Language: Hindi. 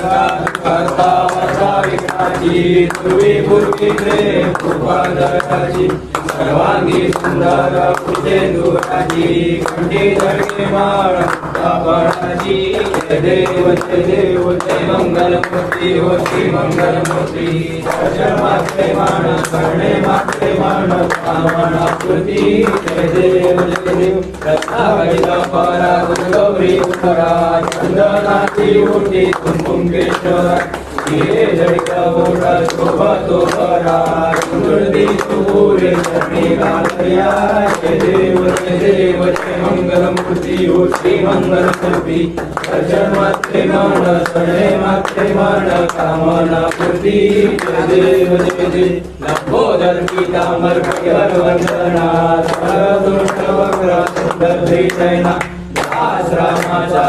करता वर्ता विघ्नाची पूर्वी पूर्वी प्रेम कृपादयाची सर्वांगी सुंदर कुचेंदुराची कंठी जळके माळ कापडाची जय देव जय देव जय मंगलमूर्ती होती मंगलमूर्ती दर्शन मात्रे मान करणे मात्रे मान कामना पूर्ती जय देव जय देव रत्नावळीला परा गौरी परा चंदनाची ओटी कुंकुमेश्वरा हिरे जडिका मोठा शोभा तो परा सुंदरदी सुरे चरणी गालया जय देव जय देव जय मंगलमूर्ती हो श्री मात्रे मान सणे मात्रे मान कामना पूर्ती जय देव जय देव लंबोदर पीतांबर भगवर वंदना सरदोष वक्र सुंदर जैना दास रामाचा